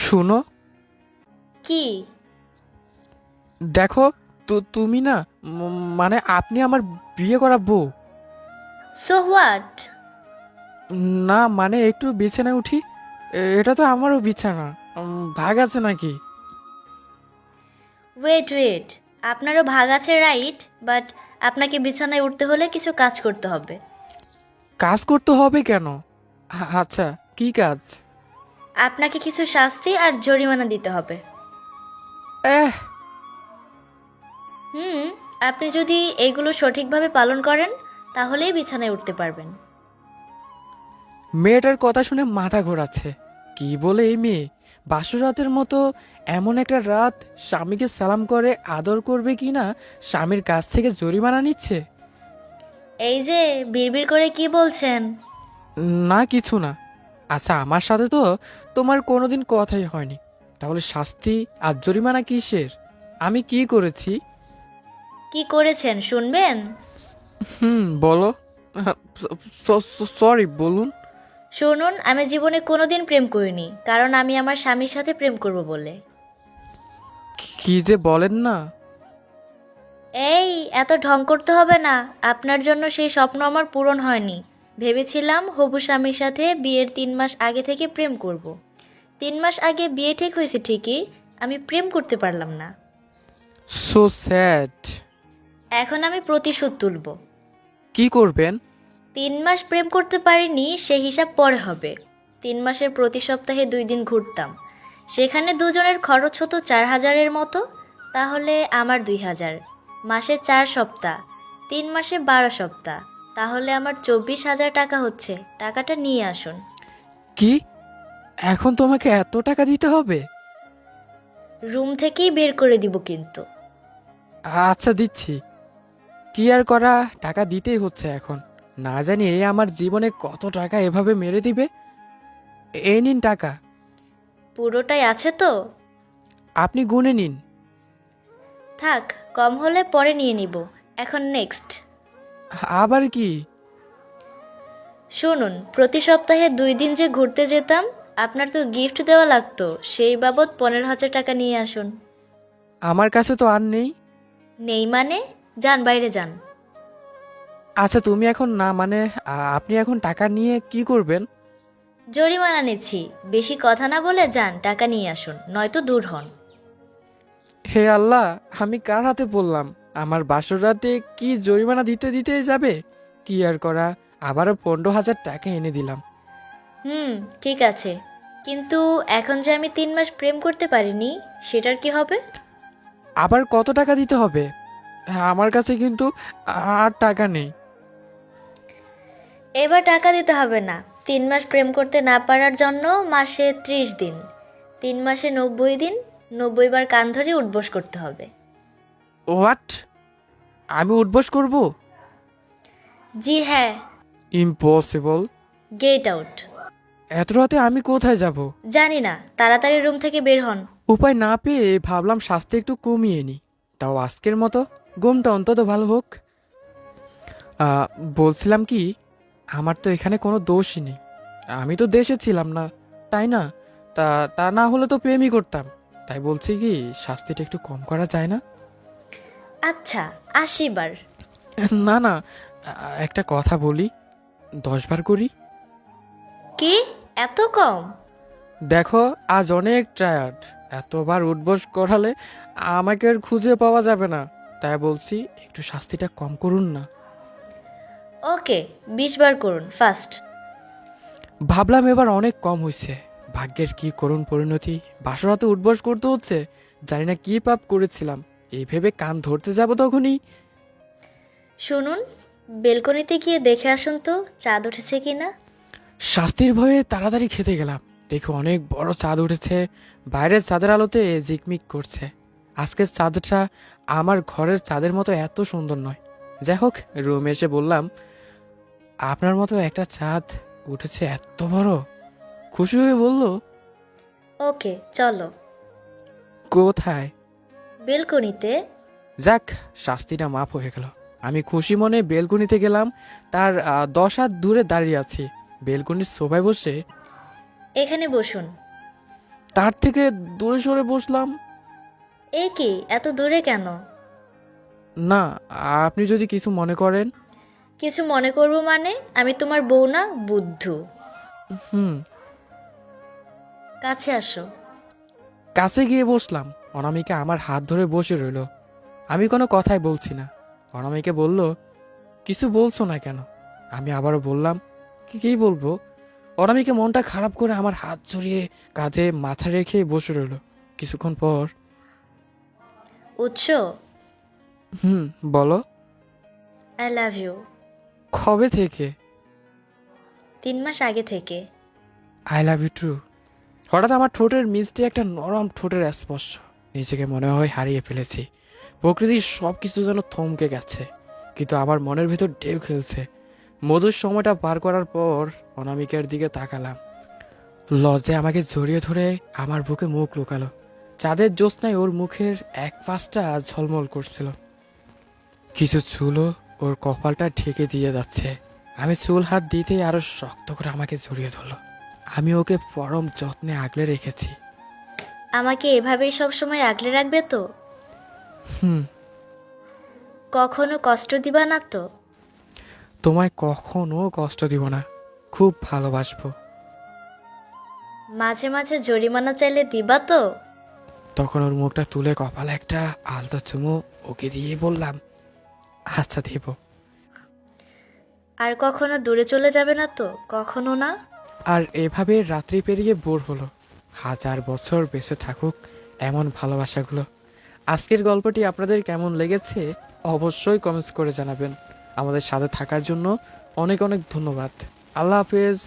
শুনো। কি? দেখো তো তুমি না মানে আপনি আমার বিয়ে করা বউ। সো হোয়াট না মানে একটু বিছানায় উঠি। এ- এটা তো আমারও বিছানা। উম, ভাগ আছে নাকি? ওয়েট ওয়েট আপনারও ভাগ আছে রাইট বাট আপনাকে বিছানায় উঠতে হলে কিছু কাজ করতে হবে। কাজ করতে হবে কেন? আ- আচ্ছা কি কাজ? আপনাকে কিছু শাস্তি আর জরিমানা দিতে হবে। হুম আপনি যদি এগুলো সঠিকভাবে পালন করেন তাহলেই বিছানায় উঠতে পারবেন। মেয়েটার কথা শুনে মাথা ঘোরাচ্ছে। কি বলে এই মেয়ে? বাসরাতের মতো এমন একটা রাত স্বামীকে সালাম করে আদর করবে কি না স্বামীর কাছ থেকে জরিমানা নিচ্ছে? এই যে বিড়বিড় করে কি বলছেন? না কিছু না। আচ্ছা আমার সাথে তো তোমার কোনোদিন কথাই হয়নি। তাহলে শাস্তি আর জরিমানা কিসের? আমি কি করেছি? কি করেছেন শুনবেন? হুম বলো। সরি বলুন। শুনুন আমি জীবনে কোনোদিন প্রেম করিনি কারণ আমি আমার স্বামীর সাথে প্রেম করব বলে। কি যে বলেন না। এই এত ঢং করতে হবে না। আপনার জন্য সেই স্বপ্ন আমার পূরণ হয়নি। ভেবেছিলাম হবু স্বামীর সাথে বিয়ের তিন মাস আগে থেকে প্রেম করব। তিন মাস আগে বিয়ে ঠিক হয়েছে ঠিকই আমি প্রেম করতে পারলাম না। সো স্যাড এখন আমি প্রতিশোধ তুলব। কি করবেন? তিন মাস প্রেম করতে পারিনি সে হিসাব পরে হবে। তিন মাসের প্রতি সপ্তাহে দুই দিন ঘুরতাম। সেখানে দুজনের খরচ হতো চার হাজারের মতো তাহলে আমার দুই হাজার। মাসে চার সপ্তাহ তিন মাসে বারো সপ্তাহ। তাহলে আমার চব্বিশ হাজার টাকা হচ্ছে। টাকাটা নিয়ে আসুন। কি? এখন তোমাকে এত টাকা দিতে হবে? রুম থেকেই বের করে দিব কিন্তু। আচ্ছা দিচ্ছি। কি আর করা? টাকা দিতেই হচ্ছে এখন। না জানি এ আমার জীবনে কত টাকা এভাবে মেরে দিবে? এই নিন টাকা। পুরোটাই আছে তো? আপনি গুনে নিন। থাক কম হলে পরে নিয়ে নিব। এখন নেক্সট আবার কি? শুনুন প্রতি সপ্তাহে দুই দিন যে ঘুরতে যেতাম আপনার তো গিফট দেওয়া লাগতো। সেই বাবদ পনেরো হাজার টাকা নিয়ে আসুন। আমার কাছে তো আর নেই। নেই মানে? যান বাইরে যান। আচ্ছা তুমি এখন না মানে আ- আপনি এখন টাকা নিয়ে কি করবেন? জরিমানা নিচ্ছি। বেশি কথা না বলে যান টাকা নিয়ে আসুন নয়তো দূর হন। হে আল্লাহ আমি কার হাতে পড়লাম আমার বাসর রাতে কি জরিমানা দিতে দিতে যাবে? কি আর করা? আবারও পনেরো হাজার টাকা এনে দিলাম। হুম ঠিক আছে। কিন্তু এখন যে আমি তিন মাস প্রেম করতে পারিনি সেটার কি হবে? আবার কত টাকা দিতে হবে? হ্যাঁ, আমার কাছে কিন্তু আর টাকা নেই। এবার টাকা দিতে হবে না। তিন মাস প্রেম করতে না পারার জন্য মাসে ত্রিশ দিন। তিন মাসে নব্বই দিন নব্বই বার কান ধরে উঠবোস করতে হবে। হোয়াট আমি উঠবস করব? জি হ্যাঁ। ইম্পসিবল গেট আউট এত রাতে আমি কোথায় যাব? জানি না তাড়াতাড়ি রুম থেকে বের হন। উপায় না পেয়ে ভাবলাম শাস্তি একটু কমিয়ে নি। তাও আজকের মতো ঘুমটা অন্তত ভালো হোক। বলছিলাম কি আমার তো এখানে কোনো দোষই নেই। আমি তো দেশে ছিলাম না তাই না? তা তা না হলে তো প্রেমই করতাম। তাই বলছি কি শাস্তিটা একটু কম করা যায় না? আচ্ছা আশি বার। না না একটা কথা বলি দশবার করি। কি? এত কম? দেখো আজ অনেক টায়ার্ড এতবার উঠবস করালে আমাকে আর খুঁজে পাওয়া যাবে না। তাই বলছি একটু শাস্তিটা কম করুন না। ওকে বিশ বার করুন ফার্স্ট ভাবলাম এবার অনেক কম হয়েছে ভাগ্যের কি করুণ পরিণতি। বাসরাতে উঠবস করতে হচ্ছে। জানি না কি পাপ করেছিলাম। এই ভেবে কান ধরতে যাব তখনই। শুনুন বেলকনিতে গিয়ে দেখে আসুন তো চাঁদ উঠেছে কি না শাস্তির ভয়ে তাড়াতাড়ি খেতে গেলাম। দেখো অনেক বড় চাঁদ উঠেছে বাইরের চাঁদের আলোতে ঝিকমিক করছে। আজকের চাঁদটা আমার ঘরের চাঁদের মতো এত সুন্দর নয়। যাই হোক রুমে এসে বললাম আপনার মতো একটা চাঁদ উঠেছে এত বড়? খুশি হয়ে বলল ওকে চলো। কোথায়? বেলকনিতে? যাক শাস্তিটা মাপ হয়ে গেল। আমি খুশি মনে বেলকনিতে গেলাম তার আহ, দশ হাত দূরে দাঁড়িয়ে আছি। বেলকনির সোফায় বসে। এখানে বসুন। তার থেকে দূরে সরে বসলাম। এ কি এত দূরে কেন? না আপনি যদি কিছু মনে করেন। কিছু মনে করব মানে? আমি তোমার বউ না বুদ্ধু। হুম। কাছে আসো। কাছে গিয়ে বসলাম। অনামিকা আমার হাত ধরে বসে রইল। আমি কোনো কথাই বলছি না। অনামিকা বলল কিছু বলছো না কেন? আমি আবারও বললাম কি কী বলব? অনামিকা মনটা খারাপ করে আমার হাত জড়িয়ে কাঁধে মাথা রেখে বসে রইল। কিছুক্ষণ পর উৎস। হুম বলো। আই লাভ ইউ কবে থেকে? তিন মাস আগে থেকে। আই লাভ ইউ টু হঠাৎ আমার ঠোঁটের মিষ্টি একটা নরম ঠোঁটের স্পর্শ। নিজেকে মনে হয় হারিয়ে ফেলেছি। প্রকৃতির সব কিছু যেন থমকে গেছে, কিন্তু আমার মনের ভেতর ঢেউ খেলছে। মধুর সময়টা পার করার পর অনামিকার দিকে তাকালাম। লজ্জায় আমাকে জড়িয়ে ধরে আমার বুকে মুখ লুকালো। চাঁদের জ্যোৎস্নায় ওর মুখের এক পাশটা ঝলমল করছিল। কিছু চুলও ওর কপালটা ঢেকে দিয়ে যাচ্ছে। আমি চুল হাত দিতেই আরও শক্ত করে আমাকে জড়িয়ে ধরলো। আমি ওকে পরম যত্নে আগলে রেখেছি। আমাকে এভাবেই সবসময় আগলে রাখবে তো? হুম। কখনো কষ্ট দিবা না তো? তোমায় কখনো কষ্ট দিব না। খুব ভালোবাসবো। মাঝে মাঝে জরিমানা চাইলে দিবা তো? তখন ওর মুখটা তুলে কপালে একটা আলতো চুমু ওকে দিয়ে বললাম আচ্ছা দিব। আর কখনো দূরে চলে যাবে না তো? কখনো না? আর এভাবে রাত্রি পেরিয়ে বোর হলো। হাজার বছর বেঁচে থাকুক এমন ভালোবাসাগুলো। আজকের গল্পটি আপনাদের কেমন লেগেছে অবশ্যই কমেন্টস করে জানাবেন। আমাদের সাথে থাকার জন্য অনেক অনেক ধন্যবাদ। আল্লাহ হাফেজ।